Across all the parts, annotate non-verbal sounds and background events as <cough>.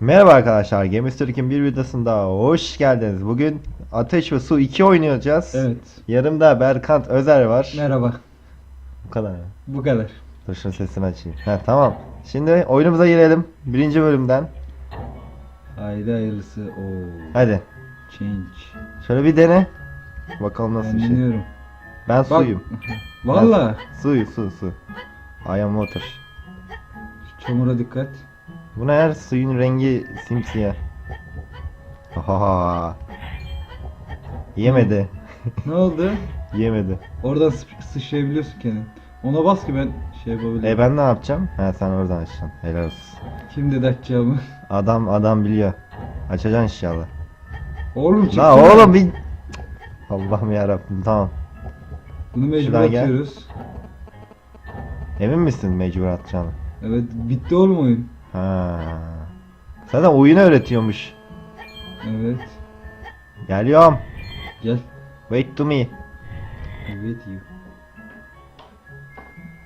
Merhaba arkadaşlar, Gemi Türk'ün bir videosunda hoş geldiniz. Bugün Ateş ve Su 2 oynayacağız. Evet. Yanımda Berkant Özer var. Merhaba. Bu kadar mı? Bu kadar. Dur şunun sesini açayım. He tamam. Şimdi oyunumuza girelim. Birinci bölümden. Haydi hayırlısı. Oo. Hadi. Change. Şöyle bir dene. Bakalım nasıl Ben bir şey. dinliyorum. Ben Bak. suyum. Valla. Suyu, su, su. I am water. Çamura dikkat. Bu ne her suyun rengi simsiyah. Ha Yemedi. Ne oldu? Yemedi. Oradan sı- sıçrayabiliyorsun kendin. Ona bas ki ben şey yapabilirim. E ben ne yapacağım? He sen oradan açacaksın. Helal olsun. Kim dedi açacağımı? Adam adam biliyor. Açacaksın inşallah. Oğlum çıksana. La oğlum bir Allah'ım yarabbim tamam. Bunu mecbur Şuradan gel. atıyoruz. Emin misin mecbur atacağını? Evet bitti oğlum oyun. Ha. Zaten oyunu öğretiyormuş. Evet. Geliyorum. Gel. Wait to me. Evet you.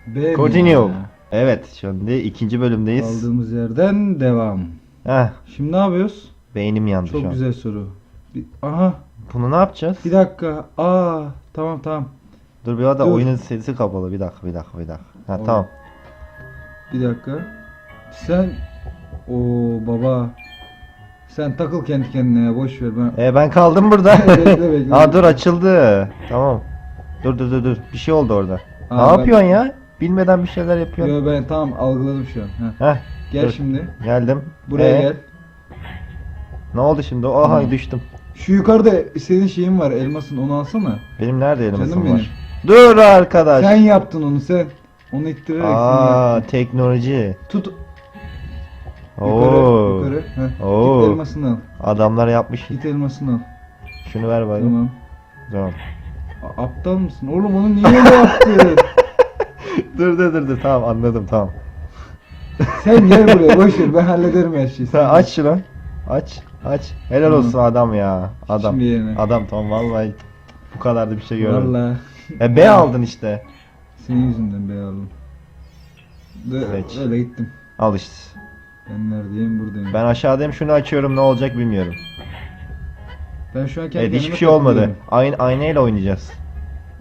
B mi Continue. ya? Evet şimdi ikinci bölümdeyiz. Kaldığımız yerden devam. Heh, Şimdi ne yapıyoruz? beynim yandı Çok şu an. güzel soru. Bir- Aha Bunu ne yapacağız? bir dakika. Aa tamam tamam. Dur bir arada Dur. oyunun sesi kapalı. Bir dakika bir dakika bir dakika. Ha Olur. tamam. Bir dakika. Sen o baba sen takıl kendi kendine ya boş ver ben. E ben kaldım burada. <laughs> Bekle, bekle. Aa dur açıldı. Tamam. Dur dur dur dur. Bir şey oldu orada. Aa, ne ben- yapıyorsun ya? Bilmeden bir şeyler yapıyorsun. Yo ben tamam algıladım şu an. Heh. Heh, Gel Dur. şimdi. geldim. Buraya Ee, gel. Ne oldu şimdi? Oha Tamam. düştüm. Şu yukarıda senin şeyin var elmasın onu alsana. Benim nerede elmasım Canım var? benim. Dur arkadaş. Sen yaptın onu sen. Onu ittirerek sen Aa teknoloji. Tut Oo. yukarı. Heh. Oo. Git elmasını al. Adamlar yapmış. Git elmasını al. Şunu ver bana. Tamam. Tamam. A- aptal mısın? Oğlum onu niye öyle yaptın? <laughs> dur dur dur dur tamam anladım tamam. sen gel buraya <laughs> boş ver ben hallederim her şeyi. Sen aç şunu. Aç. Aç. Helal Tamam. olsun adam ya. Adam. Şimdi yerine. Adam tamam vallahi bu kadar da bir şey görmedim. Valla. E B aldın işte. Senin yüzünden be oğlum. Seç. öyle gittim. Al işte. Ben neredeyim buradayım. Ben aşağıdayım şunu açıyorum ne olacak bilmiyorum. Ben şu an kendi Evet hiçbir şey olmadı. Aynı aynayla oynayacağız.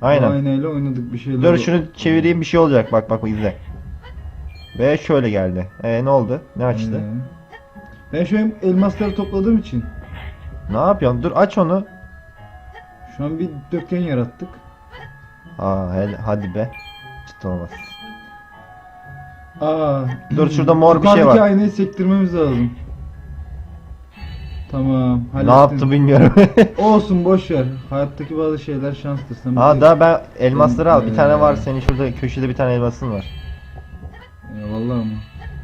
Aynen. Aynayla oynadık bir şeyler. Dur şunu çevireyim bir şey olacak bak bak izle. Ve şöyle geldi. E ne oldu? Ne açtı? Ee, Ben şu an elmasları topladığım için Ne yapıyorsun? Dur aç onu. şu an bir dörtgen yarattık. Aa hadi be. Ciddi olmaz. Aa. Dur, şurada mor bir şey yukarıdaki var. aynayı sektirmemiz lazım. Tamam. Ne hallettim. yaptı bilmiyorum. <laughs> Olsun boş ver. Hayattaki bazı şeyler şanstır. Sen Aa daha ben elmasları al. Bir tane Ee. var senin şurada köşede bir tane elmasın var. Eyvallah ama.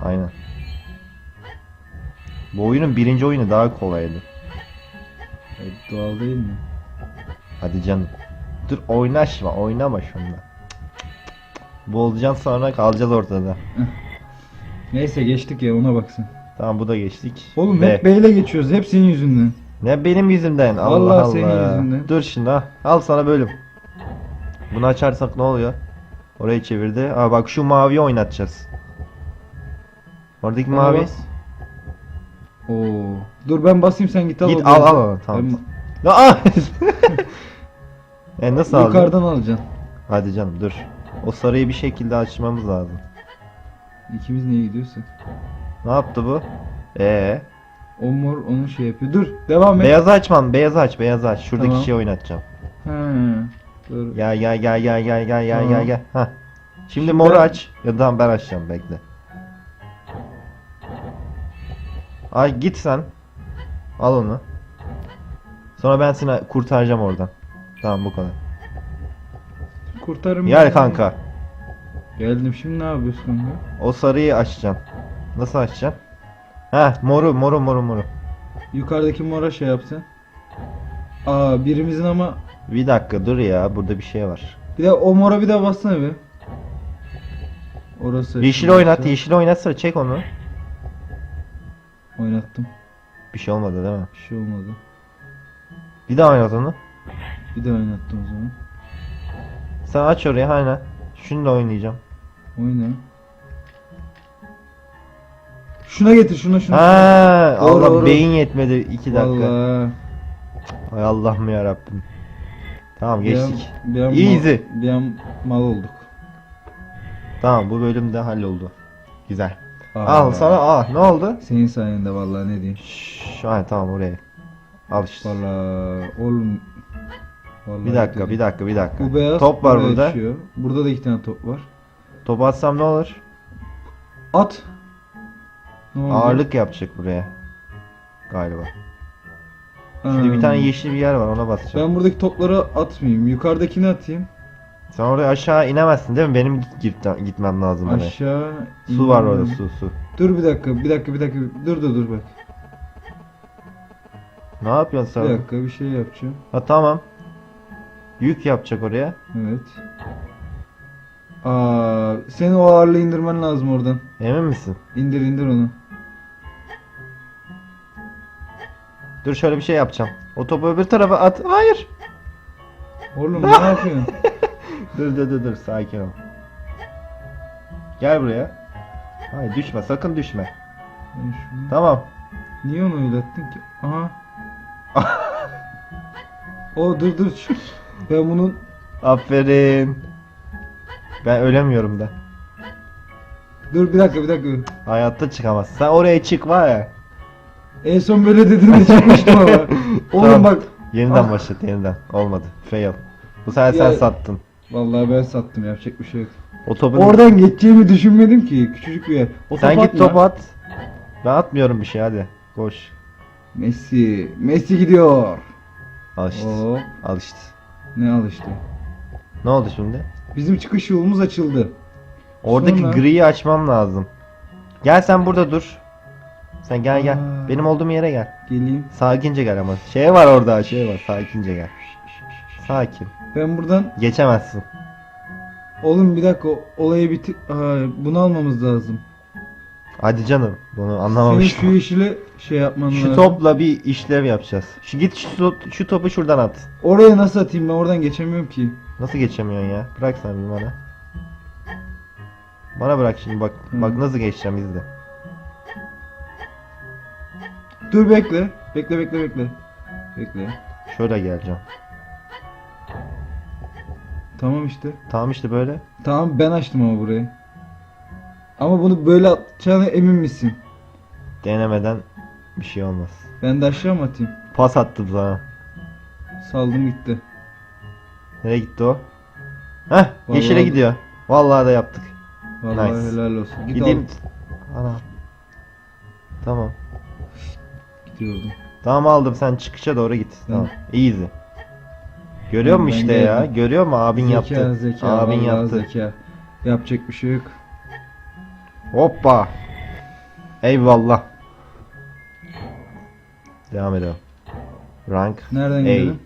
Aynen. Bu oyunun birinci oyunu daha kolaydı. Evet, doğal değil mi? Hadi canım. Dur oynaşma oynama şunla. Boğulacaksın sonra kalacağız ortada. Neyse geçtik ya ona baksın. Tamam bu da geçtik. Oğlum hep beyle geçiyoruz. Hep senin yüzünden. Ne benim yüzümden Allah Vallahi Allah. senin yüzünden. Dur şimdi ha. Al sana bölüm. Bunu açarsak ne oluyor? Orayı çevirdi. Aa bak şu maviyi oynatacağız. Oradaki Ona mavi. bas. Oo. Dur ben basayım sen git al. Git al al al tamam. Ben- <laughs> Aa! <laughs> <laughs> e nasıl aldın? Yukarıdan alacaksın. Hadi canım dur. O sarıyı bir şekilde açmamız lazım. İkimiz niye gidiyorsak? Ne yaptı bu? Ee, O mor onu şey yapıyor. Dur devam et. beyazı açmam. Beyazı aç, beyazı aç. Şuradaki Tamam. şeyi oynatacağım. He. Dur. Gel gel gel gel gel gel gel Tamam. gel gel. Hah. Şimdi Şimdi moru ben- aç. Ya tamam ben açacağım bekle. Ay git sen. Al onu. Sonra ben seni kurtaracağım oradan. Tamam bu kadar. Kurtarım. Gel beni. kanka. Geldim şimdi ne yapıyorsun kanka? O sarıyı açacaksın. Nasıl açacaksın? Heh moru moru moru moru. Yukarıdaki mora şey yapsın. Aa birimizin ama Bir dakika dur ya burada bir şey var. bir de o mora bir de bassana bir. Orası. Yeşil şurası. oynat, yeşil oynatsa çek onu. Oynattım. Bir şey olmadı değil mi? Bir şey olmadı. Bir daha oynat onu. Bir de oynattım o zaman. Sen aç orayı aynen. Şunu da oynayacağım. Oyna. Şuna getir şuna şuna. Ha, Doğru, Allah doğru. beyin yetmedi 2 dakika. Vallahi. Ay Allah'ım ya Rabbim. Tamam Bir an- geçtik. Bir an, Easy. Mal, bir an mal olduk. Tamam bu bölüm de halloldu. Güzel. Aa, Al sana aa ne oldu? Senin sayende vallahi ne diyeyim. Şşş, ay tamam oraya. Al işte. Vallahi oğlum. Vallahi Bir dakika, bir dakika, bir dakika. Bu beyaz. Top var burada. düşüyor. Burada da iki tane top var. Topu atsam ne olur? At. Ne oldu? Ağırlık yapacak buraya. Galiba. Şimdi bir tane yeşil bir yer var ona basacağım. Ben buradaki topları atmayayım. Yukarıdakini atayım. Sen oraya aşağı inemezsin değil mi? Benim git- git- gitmem lazım oraya. Aşağı. Su var orada su su. Dur bir dakika, bir dakika, bir dakika. Dur dur dur bak. Ne yapıyorsun Bir sen? dakika bir şey yapacağım. Ha tamam. Yük yapacak oraya. Evet. Aa, senin o ağırlığı indirmen lazım oradan. Emin misin? İndir indir onu. Dur şöyle bir şey yapacağım. O topu öbür tarafa at. Hayır. Oğlum ne <laughs> yapıyorsun? Dur dur dur dur sakin ol. Gel buraya. Hayır düşme sakın düşme. Ben şunu- Tamam. Niye onu öyle attın ki? Aha. <laughs> o dur dur. şu- Ben bunun Aferin. Ben ölemiyorum da. dur bir dakika bir dakika. Hayatta çıkamazsın. Sen oraya çık var ya. En son böyle dediğinde çıkmıştım ama. <laughs> Oğlum Tamam. bak. Yeniden Ah. başlat yeniden. Olmadı. Fail. Bu sefer Ya- sen sattın. Vallahi ben sattım yapacak bir şey yok. O topun... Oradan geçeceğimi düşünmedim ki. Küçücük bir yer. O Sen topu git atma. topu at. Ben atmıyorum bir şey hadi. Koş. Messi. Messi gidiyor. Al işte. Oo. Al işte. Ne alıştı. Ne oldu şimdi? Bizim çıkış yolumuz açıldı. Oradaki Sonra- griyi açmam lazım. Gel sen burada dur. Sen gel gel. Aa. Benim olduğum yere gel. Geleyim. Sakince gel ama. Şey var orada şey var. Sakince gel. Sakin. Ben buradan Geçemezsin. oğlum bir dakika olayı bitir. Aa, bunu almamız lazım. Hadi canım. Bunu Senin şu yeşile şey yapman Şu lazım. topla bir işlev yapacağız. Şu git şu, top- şu topu şuradan at. Oraya nasıl atayım ben oradan geçemiyorum ki. Nasıl geçemiyorsun ya? Bırak sen bir bana. Bana bırak şimdi bak. Hı. Bak nasıl geçeceğim izle. Dur bekle. Bekle bekle bekle. Bekle. Şöyle geleceğim. Tamam işte. Tamam işte böyle. Tamam ben açtım ama burayı. Ama bunu böyle atacağına emin misin? Denemeden bir şey olmaz. Ben de aşağı mı atayım? Pas attım sana. Saldım gitti. Nereye gitti o? Heh, yeşile Vallahi- gidiyor. Vallahi da yaptık. Vallahi Nice. helal olsun. Git Gideyim. al. Ana. Tamam. Gidiyordum. Tamam aldım sen çıkışa doğru git. Tamam. Easy. Görüyor Ben- musun ben işte ya? geldim. Görüyor musun abin zeka, yaptı. Zeka abin vallahi yaptı. zeka. Yapacak bir şey yok. Hoppa. Eyvallah. Devam edelim. Rank. Nereden Ey. gidelim?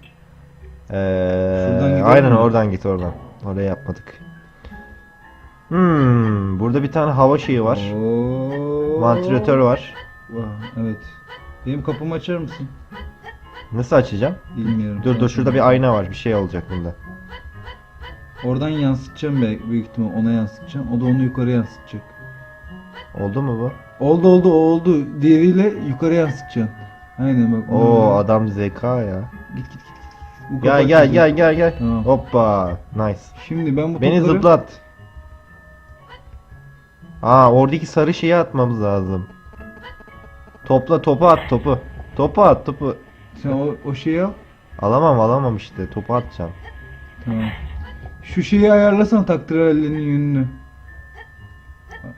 Ee, aynen mi? oradan git oradan. Oraya yapmadık. Hmm, burada bir tane hava şeyi var. Oo. Vantilatör var. Evet. Benim kapımı açar mısın? Nasıl açacağım? Bilmiyorum. Dur dur şurada bir ayna var. Bir şey olacak bunda. Oradan yansıtacağım be, büyük ihtimal ona yansıtacağım. O da onu yukarı yansıtacak. Oldu mu bu? Oldu oldu o oldu. Diğeriyle yukarı yansıtacaksın. Aynen bak. Oo böyle- adam zeka ya. Git git git. Bu Gel kapak gel güzel. gel gel gel. Tamam. Hoppa. Nice. Şimdi ben bu Beni topları... zıplat. Aa oradaki sarı şeyi atmamız lazım. Topla topu at topu. Topu at topu. Sen o, o şeyi al. Alamam alamam işte. Topu atacağım. Tamam. Şu şeyi ayarlasan taktırallerin yönünü.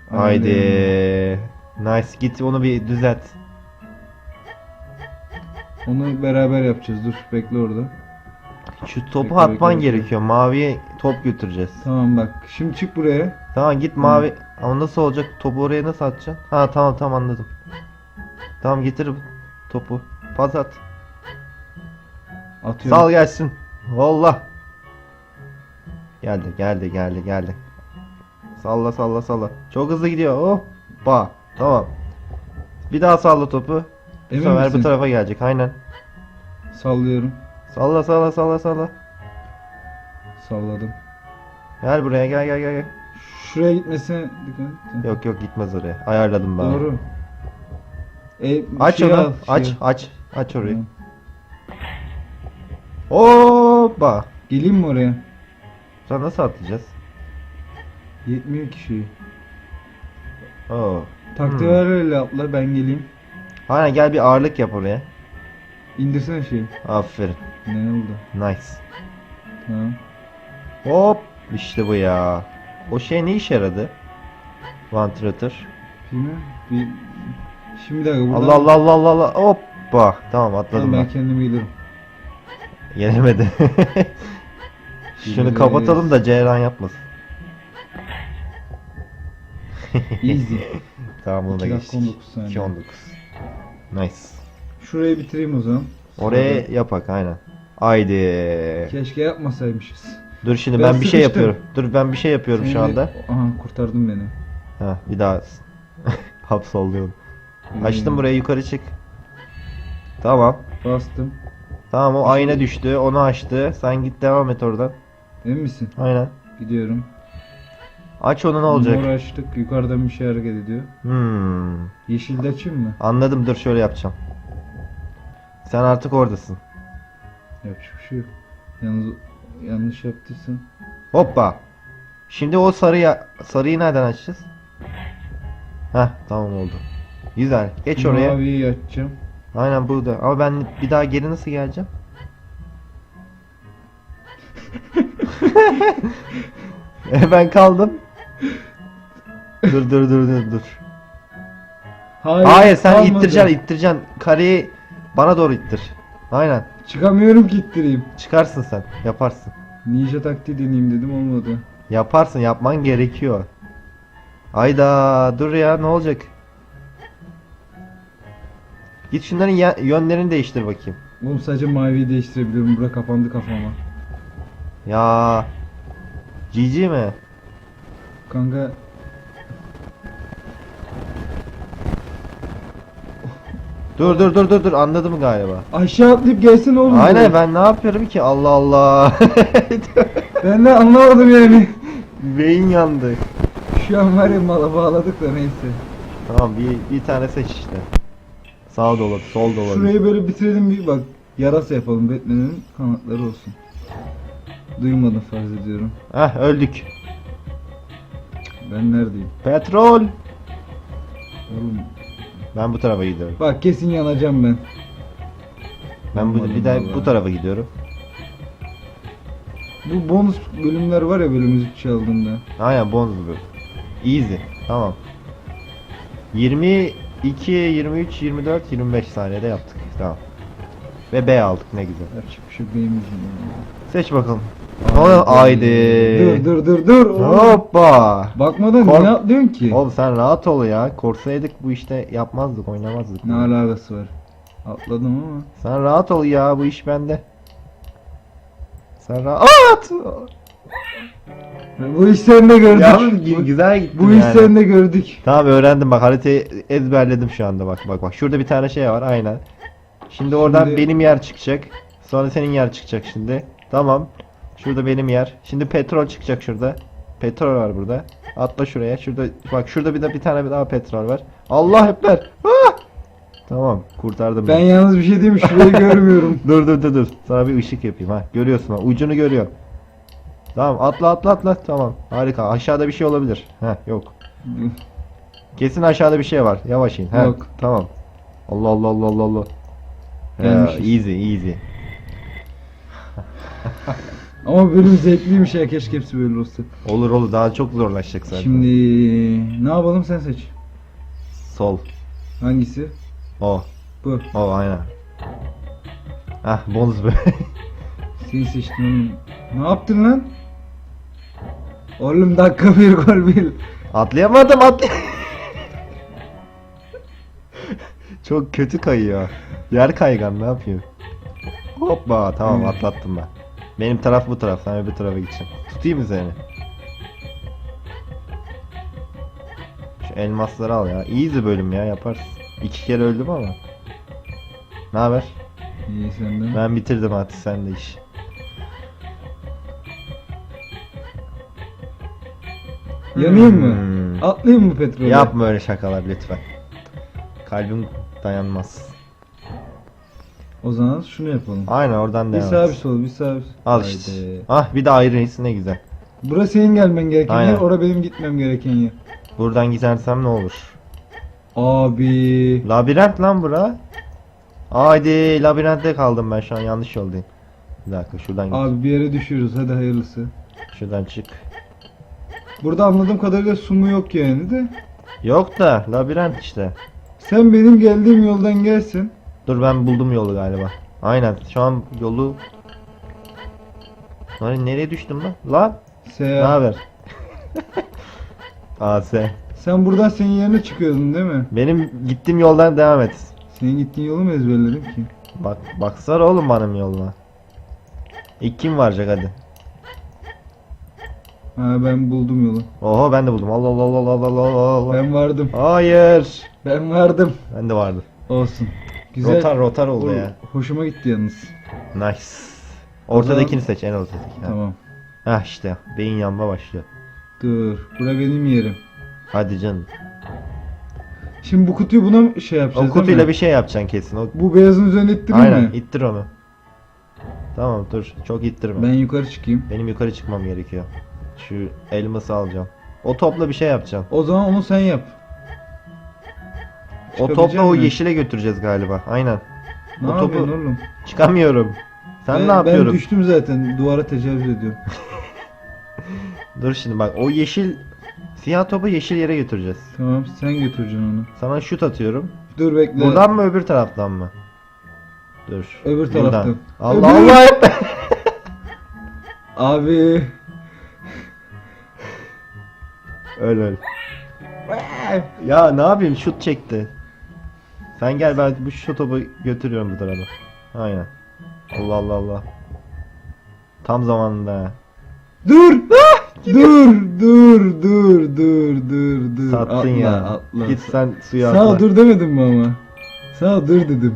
Haydi. Nice git onu bir düzelt. Onu beraber yapacağız. Dur bekle orada. Şu topu Bekle, atman bekle, bekle. gerekiyor. Maviye top götüreceğiz. Tamam bak. Şimdi çık buraya. Tamam git mavi. Ama nasıl olacak? Topu oraya nasıl atacaksın? Ha tamam tamam anladım. Tamam getir topu. Pas at. Atıyorum. Sal gelsin. Valla. Geldi geldi geldi geldi. Salla salla salla. Çok hızlı gidiyor. Hoppa. Tamam. Bir daha salla topu. Bu Emin sefer misin? bu tarafa gelecek. Aynen. Sallıyorum. Salla salla salla salla. Salladım. Gel buraya gel gel gel. gel. Şuraya gitmesine dikkat et. Yok yok gitmez oraya. Ayarladım ben. Doğru. E, bir Aç şey onu. al, aç, şey. aç. Aç orayı. Tamam. Hoppa. Geleyim mi oraya? Sen nasıl atlayacağız? Yetmiyor ki şey. Oo. Taktiği Hmm. ver öyle atla ben geleyim. Aynen gel bir ağırlık yap oraya. İndirsene şeyi. Aferin. Ne oldu? Nice. Tamam. Hop. İşte bu ya. O şey ne işe yaradı? Vantilatör. Şimdi bir Şimdi bir dakika buradan Allah Allah Allah Allah Allah. Hoppa. Tamam atladım Tamam, ben. ben kendim gelirim. Gelemedi. <laughs> Şunu kapatalım da Ceyran yapmasın. <laughs> Easy. Tamam bunu da 2 dakika geçtik. 19 saniye. 2.19. Nice. Şurayı bitireyim o zaman. Oraya Sonra- yapak aynen. Haydi. Keşke yapmasaymışız. Dur şimdi Ben ben, bir şey sıkıştım. yapıyorum. Dur ben bir şey yapıyorum şu Seni- anda. Aha kurtardın beni. Ha bir daha <laughs> hapsolluyorum. Açtım Hmm. burayı yukarı çık. Tamam. Bastım. Tamam o Bir ayna şey- düştü. Onu açtı. Sen git devam et oradan. Emin misin? Aynen. Gidiyorum. Aç onu ne olacak? Mor açtık. Yukarıdan bir şey hareket ediyor. Hmm. Yeşilde açayım mı? Anladım dur şöyle yapacağım. Sen artık oradasın. Yapacak bir şey yok. Yalnız yanlış yaptıysam. Hoppa. Şimdi o sarıyı sarıyı nereden açacağız? Heh tamam oldu. Güzel. Geç oraya. Maviyi açacağım. Aynen burada. Ama ben bir daha geri nasıl geleceğim? <laughs> <laughs> e ben kaldım. Dur dur dur dur dur. Hayır, Hayır sen kalmadı. ittireceksin ittireceksin. Kareyi bana doğru ittir. Aynen. Çıkamıyorum ki ittireyim. Çıkarsın sen. Yaparsın. Ninja taktiği deneyeyim dedim olmadı. Yaparsın yapman gerekiyor. Ayda dur ya ne olacak? Git şunların ya- yönlerini değiştir bakayım. Oğlum sadece maviyi değiştirebiliyorum. Bura kapandı kafama. Ya GG mi? Kanka Dur dur dur dur dur anladım galiba. aşağı atlayıp gelsin oğlum. Aynen ben ne yapıyorum ki Allah Allah. <laughs> Ben de anlamadım yani. Beyin yandı. Şu an var ya mala bağladık da neyse. Tamam bir, bir tane seç işte. Sağ da olur, sol da olur. Şurayı böyle bitirelim bir bak. Yarasa yapalım. Batman'in kanatları olsun. Duymadım farz ediyorum. Heh öldük. Ben neredeyim? Petrol. Oğlum. Ben bu tarafa gidiyorum. Bak kesin yanacağım ben. Ben bu, bir Vallahi. bu tarafa gidiyorum. Bu bonus bölümler var ya böyle müzik çaldığında. Aynen bonus bu. Easy. Tamam. 22, 23, 24, 25 saniyede yaptık. Tamam. Ve B aldık ne güzel. Bir şey beğenmeyeceğim. Seç bakalım. Haydi. Dur dur dur dur. oğlum. Hoppa. Bakmadan Kork- ne atlıyorsun ki? Oğlum sen rahat ol ya. Korsaydık bu işte yapmazdık, oynamazdık. Ne alakası var? Atladım ama. Sen rahat ol ya, bu iş bende. Sen rahat. Bu iş sen de gördük. Ya bu, güzel gitti bu iş yani. sen de gördük. Tamam öğrendim bak haritayı ezberledim şu anda bak bak bak. Şurada bir tane şey var aynen. Şimdi oradan Şimdi- benim yer çıkacak. Sonra senin yer çıkacak şimdi. Tamam. Şurada benim yer. Şimdi petrol çıkacak şurada. Petrol var burada. Atla şuraya. Şurada bak şurada bir de bir tane daha petrol var. Allah ekber. Ah! Tamam kurtardım. Ben beni. yalnız bir şey diyeyim şurayı <laughs> görmüyorum. Dur dur dur dur. Sana bir ışık yapayım ha. Görüyorsun ha. Ucunu görüyorum. Tamam atla atla atla. Tamam. Harika. Aşağıda bir şey olabilir. Ha yok. Kesin aşağıda bir şey var. Yavaş in. Ha, Yok. Tamam. Allah Allah Allah Allah Allah. Gelmişiz. easy easy. <laughs> Ama bölüm zevkliymiş ya keşke hepsi böyle olsa. Olur olur daha çok zorlaşacak zaten. Şimdi ne yapalım sen seç. Sol. Hangisi? O. Bu. O aynen. Hah bonus be. <laughs> Seni seçtim oğlum. Ne yaptın lan? Oğlum dakika bir gol bir. Atlayamadım atlay. çok kötü kayıyor. Yer kaygan ne yapıyor? Hoppa tamam atlattım ben. Benim taraf bu taraf sen öbür tarafa gideceksin. Tutayım mı seni? Şu elmasları al ya. Easy bölüm ya yaparsın. İki kere öldüm ama. Ne haber? İyi senden. Ben bitirdim artık sen de iş. Yanayım Hmm. mı? Atlayayım mı petrolü? Yapma öyle şakalar lütfen. Kalbim dayanmaz. O zaman şunu yapalım. Aynen oradan Bir devam sağ bir et. sol bir sağ bir sol. Al Haydi. işte. Ah bir de ayrıyız ne güzel. Burası senin gelmen gereken Aynen. yer, orada benim gitmem gereken yer. Buradan gidersem ne olur? Abi. Labirent lan bura. Haydi labirentte kaldım ben şu an yanlış yoldayım. Bir dakika şuradan git. Abi bir yere düşüyoruz hadi hayırlısı. Şuradan çık. Burada anladığım kadarıyla su mu yok yani de. Yok da labirent işte. Sen benim geldiğim yoldan gelsin. Dur ben buldum yolu galiba. Aynen şu an yolu... Lan nereye düştüm lan? Lan ne haber? <laughs> AS. Sen buradan senin yerine çıkıyordun değil mi? Benim gittiğim yoldan devam et. Senin gittiğin yolu mu ezberledim ki? Bak baksana oğlum benim yoluma. İlk kim varacak hadi. Ha ben buldum yolu. Oho ben de buldum. Allah Allah Allah Allah Allah Allah. Ben vardım. Hayır. Ben vardım. Ben de vardı. Olsun. Güzel. Rotar rotar oldu Ho- ya. Hoşuma gitti yalnız. Nice. Ortadakini seç en ortadaki. Ha. Tamam. Hah işte beyin yanma başlıyor. Dur. Bura benim yerim. Hadi canım. Şimdi bu kutuyu buna şey yapacağız O kutuyla değil mi? bir şey yapacaksın kesin. O... Bu beyazın üzerine ittireyim Aynen mi? ittir onu. Tamam dur çok ittirme. Ben yukarı çıkayım. Benim yukarı çıkmam gerekiyor. Şu elması alacağım. O topla bir şey yapacağım. O zaman onu sen yap. O topla o yeşile götüreceğiz galiba. Aynen. Ne o topu- yapıyorsun oğlum? Çıkamıyorum. Sen ben, ne yapıyorsun? Ben düştüm zaten. Duvara tecavüz ediyorum. <laughs> Dur şimdi bak o yeşil siyah topu yeşil yere götüreceğiz. tamam sen götüreceksin onu. Sana şut atıyorum. Dur bekle. Buradan mı öbür taraftan mı? Dur. Öbür Buradan. taraftan. Allah Öbür- Allah hep. <laughs> Abi. öl öl. Ya ne yapayım şut çekti. Sen gel ben bu şu topu götürüyorum bu tarafa. Aynen. Allah Allah Allah. Tam zamanında. Dur. dur. Dur. Dur. Dur. Dur. Dur. Sattın Atla, ya. Atla. Git sen suya Sağ atla. ol dur demedim mi ama? Sağ dur dedim.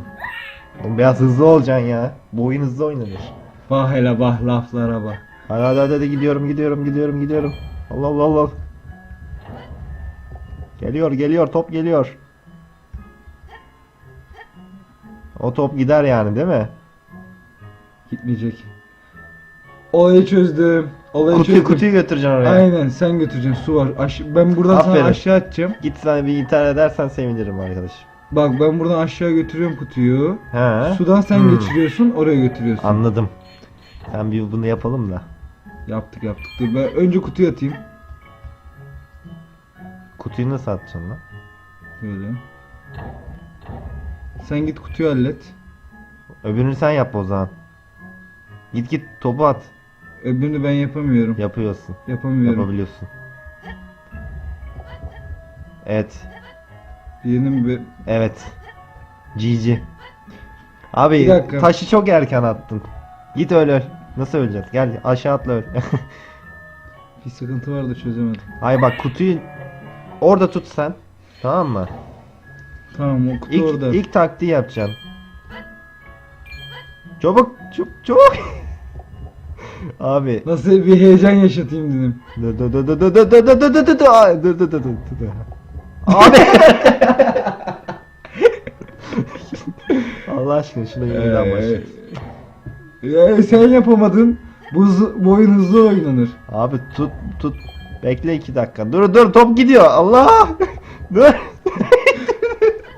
Oğlum biraz hızlı olacaksın ya. Bu oyun hızlı oynanır. Bah hele bah laflara bak. Hadi hadi hadi, hadi gidiyorum gidiyorum gidiyorum gidiyorum. Allah Allah Allah. Geliyor geliyor top geliyor. O top gider yani değil mi? Gitmeyecek. Olayı çözdüm. Olayı Kutuyu çözdüm. kutuyu götüreceksin oraya. Aynen sen götüreceksin su var. Aş- ben buradan Aferin. sana aşağı atacağım. Git sen bir intihar edersen sevinirim arkadaşım. Bak ben buradan aşağı götürüyorum kutuyu. He. Sudan sen Hmm. geçiriyorsun oraya götürüyorsun. Anladım. Sen bir bunu yapalım da. Yaptık yaptık. Dur ben önce kutuyu atayım. Kutuyu nasıl atacaksın lan? Böyle. Sen git kutuyu hallet. Öbürünü sen yap o zaman. Git git topu at. Öbürünü ben yapamıyorum. Yapıyorsun. Yapamıyorum. Yapabiliyorsun. Evet. Yeğenim bir... Evet. GG. Abi Bir dakika. taşı çok erken attın. Git öl öl. Nasıl öleceğiz? Gel aşağı atla öl. <laughs> Bir sıkıntı var da çözemedim. Ay bak kutuyu orada tut sen. Tamam mı? Tamam o kutu İlk, orada. ilk taktiği yapacaksın. Çabuk çabuk çabuk. Abi. Nasıl bir heyecan yaşatayım dedim. Dı dı dı dı dı dı dı dı. Ay, dı dı dı dı dı dı. Abi. Allah aşkına şuna yeniden Ee, başla. Ya sen yapamadın. Bu, bu oyun hızlı oynanır. Abi tut tut. Bekle iki dakika. Dur dur top gidiyor. Allah. dur.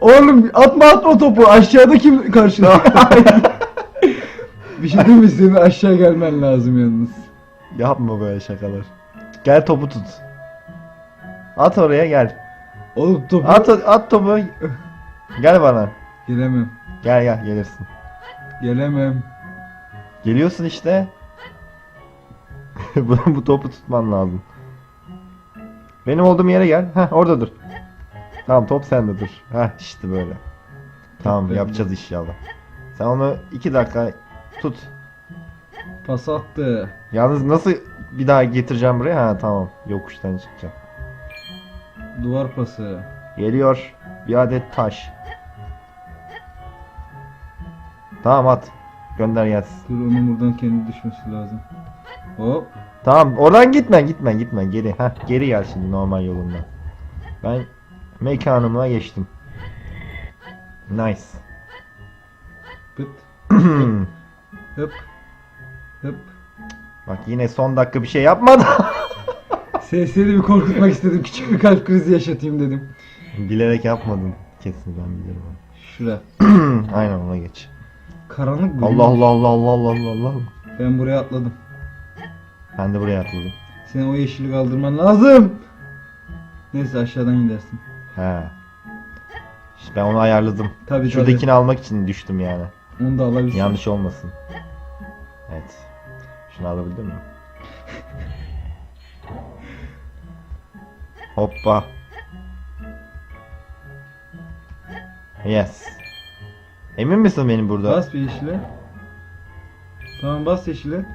Oğlum atma atma topu. Aşağıda kim karşına? <laughs> bir şey değil mi? Senin aşağı gelmen lazım yalnız. Yapma böyle şakalar. Gel topu tut. At oraya gel. Oğlum topu... At at topu. Gel bana. Gelemem. Gel gel gelirsin. Gelemem. Geliyorsun işte. <laughs> bu, bu topu tutman lazım. Benim olduğum yere gel. Heh orada dur. Tamam top sende dur. Heh işte böyle. Tamam yapacağız inşallah. Sen onu iki dakika tut. Pas attı. Yalnız nasıl bir daha getireceğim buraya? Ha tamam. Yokuştan çıkacağım. Duvar pası. Geliyor. Bir adet taş. Tamam at. Gönder gelsin. Dur onun buradan kendi düşmesi lazım. Hop. Tamam oradan gitme gitme gitme geri. Heh, geri gel şimdi normal yolundan. Ben mekanıma geçtim. Nice. Pıt. <clears throat> Hıp. Hıp. Bak yine son dakika bir şey yapmadı. <laughs> Sesleri bir korkutmak istedim. Küçük bir kalp krizi yaşatayım dedim. Bilerek yapmadın. Kesin ben bilirim. Şura. <clears throat> Aynen ona geç. Karanlık bu. Allah Allah Allah Allah Allah Allah Allah. Ben buraya atladım. Ben de buraya atladım. Senin o yeşili kaldırman lazım. Neyse aşağıdan gidersin. He. İşte ben onu ayarladım. Tabii Şuradakini almak için düştüm yani. tabii. Onu da alabilirsin. Yanlış olmasın. Evet. Şunu alabilir miyim? Hoppa. Yes. Emin misin benim burada? Bas bir yeşile. Tamam bas yeşile.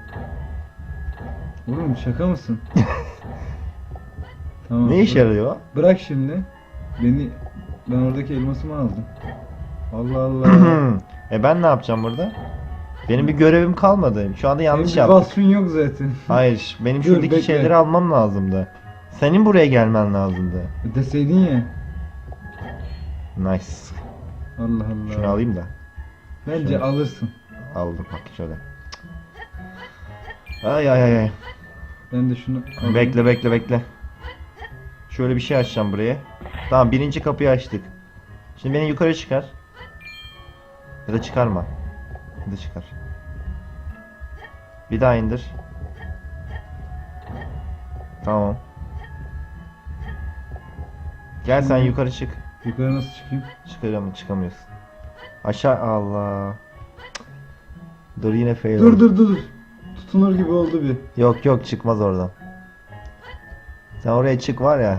Oğlum şaka mısın? <laughs> tamam. Ne işe yarıyor? Bırak şimdi. Beni ben oradaki elmasımı aldım. Allah Allah. <clears throat> e ben ne yapacağım burada? Benim bir görevim kalmadı. Şu anda yanlış Senin bir yaptım. vasfın yok zaten. <laughs> Hayır, benim Dur, şuradaki bekle. şeyleri almam lazımdı. Senin buraya gelmen lazımdı. Deseydin ya. Nice. Allah Allah. Şunu alayım da. Bence Şunu. alırsın. Aldım bak şöyle. Ay ay ay ay. Ben de şunu alayım. Bekle bekle bekle. Şöyle bir şey açacağım buraya. Tamam birinci kapıyı açtık. Şimdi beni yukarı çıkar. Ya da çıkarma. Ya da çıkar. Bir daha indir. Tamam. Gel sen yukarı çık. Yukarı nasıl çıkayım? Çıkaramı çıkamıyorsun. Aşağı Allah. Dur yine fail. Dur oldu. dur dur. Tutunur gibi oldu bir. Yok yok çıkmaz oradan. Sen oraya çık var ya.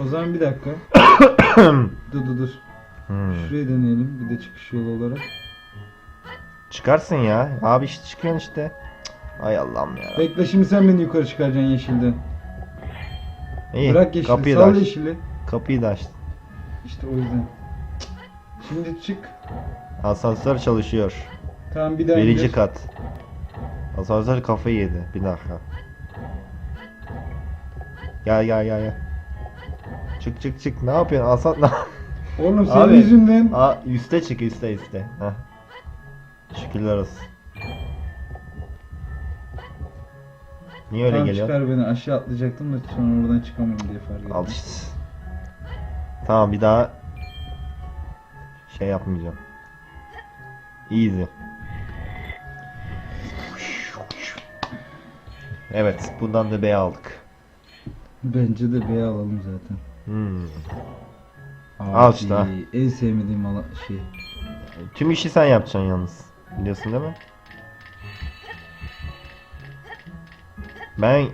O zaman bir dakika. <coughs> dur dur dur. Hmm. Şurayı deneyelim bir de çıkış yolu olarak. Çıkarsın ya. Abi işte çıkıyorsun işte. Cık, Ay Allah'ım ya. Bekle şimdi sen beni yukarı çıkaracaksın yeşilden. İyi. Bırak yeşili kapıyı da sal aç. yeşili. Kapıyı da açtın. İşte o yüzden. Şimdi çık. Asansör çalışıyor. Tamam bir daha Birinci indir. kat. Asansör kafayı yedi. Bir dakika. Gel gel gel gel. Çık çık çık. Ne yapıyorsun? Aslan Oğlum senin Abi. yüzünden. Aa üste çık üste üste. Heh. Şükürler olsun. Niye öyle Tamam geliyor? çıkar beni aşağı atlayacaktım da sonra oradan çıkamıyorum diye fark ettim. Al işte. Tamam bir daha şey yapmayacağım. Easy. Evet, bundan da B aldık. Bence de B alalım zaten. Hmm. Abi, Al işte. En sevmediğim ala şey. Tüm işi sen yapacaksın yalnız. Biliyorsun değil mi? Ben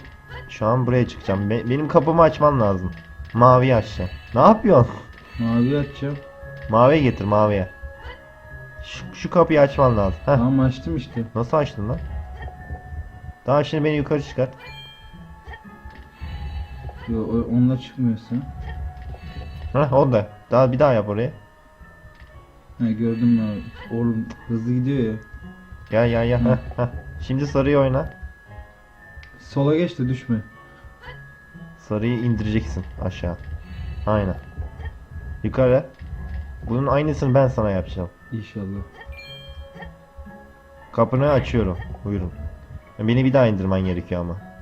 şu an buraya çıkacağım. Be- benim kapımı açman lazım. Mavi açacaksın. Ne yapıyorsun? Mavi açacağım. Maviye getir maviye. Şu, şu kapıyı açman lazım. Heh. Tamam açtım işte. Nasıl açtın lan? Daha şimdi beni yukarı çıkar. Yo onunla çıkmıyorsun. Heh o da. Daha bir daha yap oraya. Ha gördüm abi. Oğlum hızlı gidiyor ya. Gel gel gel. Hı. Heh, heh. Şimdi sarıyı oyna. Sola geç de düşme. Sarıyı indireceksin aşağı. Aynen. Yukarı. Bunun aynısını ben sana yapacağım. İnşallah. Kapını açıyorum. Buyurun. Beni bir daha indirmen gerekiyor ama.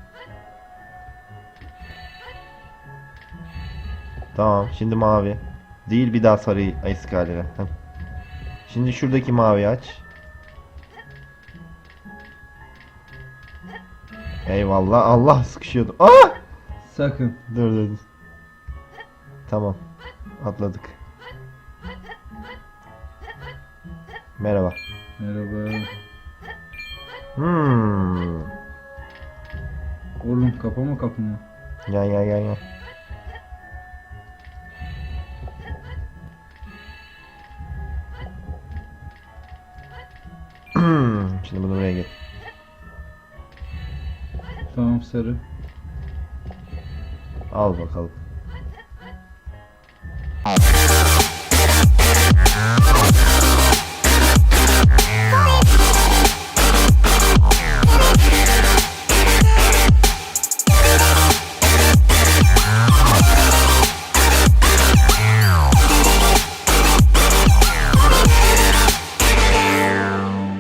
Tamam. Şimdi mavi. Değil bir daha sarı eski haline. Heh. Şimdi şuradaki mavi aç. Eyvallah. Allah sıkışıyordu. Ah! Sakın. Dur dur. dur. Tamam. Atladık. Merhaba. Merhaba. Hmm. Oğlum kapama kapımı. Gel gel gel gel. Şimdi sarı. Al bakalım.